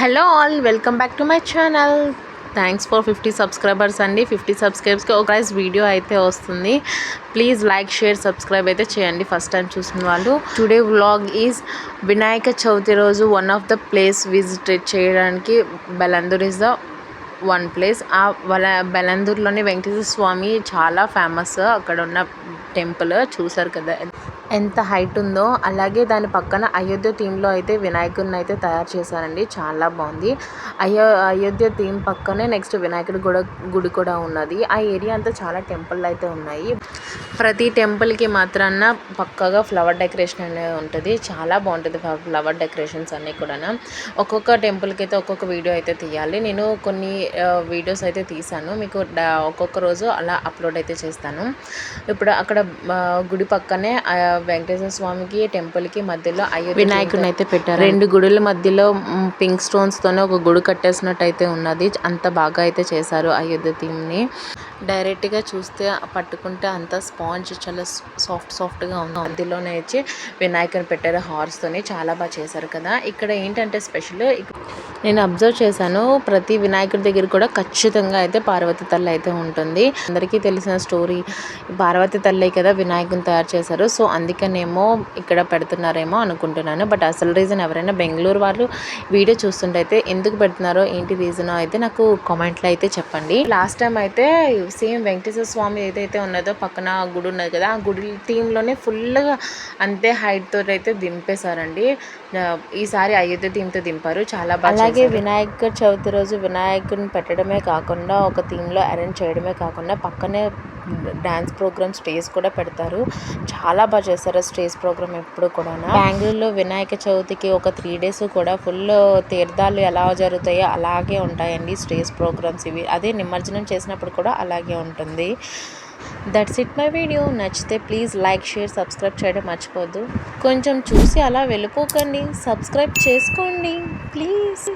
Hello all welcome back to my channel. Thanks for fifty subscribers అండి. Fifty సబ్స్క్రైబ్స్కి ఒక prize video అయితే వస్తుంది. ప్లీజ్ లైక్ షేర్ సబ్స్క్రైబ్ అయితే చేయండి ఫస్ట్ టైం చూసిన వాళ్ళు. Today vlog is Vinayaka Chavithi రోజు one of the place visit చేయడానికి. Bellandur is the one place. ఆ వల బెలందూర్లోని వెంకటేశ్వర స్వామి చాలా ఫేమస్. అక్కడ ఉన్న టెంపుల్ చూసారు కదా. ఎంత హైట్ ఉందో అలాగే దాని పక్కన అయోధ్య థీమ్లో అయితే వినాయకుడిని అయితే తయారు చేశారండి. చాలా బాగుంది. అయో అయోధ్య థీమ్ పక్కనే నెక్స్ట్ వినాయకుడి గుడ గుడి కూడా ఉన్నది. ఆ ఏరియా అంతా చాలా టెంపుల్ అయితే ఉన్నాయి. ప్రతి టెంపుల్కి మాత్రాన పక్కగా ఫ్లవర్ డెకరేషన్ అనేది ఉంటుంది. చాలా బాగుంటుంది ఫ్లవర్ డెకరేషన్స్ అన్నీ కూడా ఒక్కొక్క టెంపుల్కి అయితే ఒక్కొక్క వీడియో అయితే తీయాలి. నేను కొన్ని వీడియోస్ అయితే తీశాను. మీకు డ- ఒక్కొక్క రోజు అలా అప్లోడ్ అయితే చేస్తాను. ఇప్పుడు అక్కడ గుడి పక్కనే వెంకటేశ్వర స్వామికి టెంపుల్కి మధ్యలో అయోధ్య వినాయకుడిని అయితే పెట్టారు రెండు గుడుల మధ్యలో పింక్ స్టోన్స్ తోనే ఒక గుడి కట్టేసినట్టు అయితే ఉన్నది. అంత బాగా అయితే చేశారు అయోధ్య థీమ్ని. డైరెక్ట్గా చూస్తే పట్టుకుంటే అంత స్పాంజ్ చాలా సాఫ్ట్ సాఫ్ట్గా ఉంది. మధ్యలోనే వచ్చి వినాయకుని పెట్టారు హార్స్ తోని. చాలా బాగా చేశారు కదా. ఇక్కడ ఏంటంటే స్పెషల్ నేను అబ్జర్వ్ చేశాను. ప్రతి వినాయకుడి దగ్గర కూడా ఖచ్చితంగా అయితే పార్వతి తల్లి అయితే ఉంటుంది. అందరికీ తెలిసిన స్టోరీ పార్వతి తల్లి కదా వినాయకుని తయారు చేశారు. సో అందుకనేమో ఇక్కడ పెడుతున్నారేమో అనుకుంటున్నాను. బట్ అసలు రీజన్ ఎవరైనా బెంగళూరు వాళ్ళు వీడియో చూస్తుంటే అయితే ఎందుకు పెడుతున్నారో ఏంటి రీజన్ అయితే నాకు కామెంట్లో అయితే చెప్పండి. లాస్ట్ టైం అయితే సేమ్ వెంకటేశ్వర స్వామి ఏదైతే ఉన్నదో పక్కన గుడి ఉన్నది కదా ఆ గుడి థీమ్లోనే ఫుల్గా అంతే హైట్ తోటి అయితే దింపేశారండి ఈసారి అయోధ్య థీమ్తో దింపారు. చాలా బాగా అలాగే వినాయక చవితి రోజు వినాయకుని పెట్టడమే కాకుండా ఒక థీమ్లో అరేంజ్ చేయడమే కాకుండా పక్కనే డాన్స్ ప్రోగ్రామ్ స్టేజ్ కూడా పెడతారు. చాలా బాగా చేస్తారు స్టేజ్ ప్రోగ్రామ్ ఎప్పుడు కూడా బెంగళూరులో వినాయక చవితికి ఒక త్రీ డేస్ కూడా ఫుల్ తీర్థాలు ఎలా జరుగుతాయో అలాగే ఉంటాయండి స్టేజ్ ప్రోగ్రామ్స్ ఇవి. అదే నిమజ్జనం చేసినప్పుడు కూడా అలాగే ఉంటుంది. దట్స్ ఇట్ మై వీడియో నచ్చితే ప్లీజ్ లైక్ షేర్ సబ్స్క్రైబ్ చేయడం మర్చిపోద్దు కొంచెం చూసి అలా వెళ్ళిపోకండి. సబ్స్క్రైబ్ చేసుకోండి. ప్లీజ్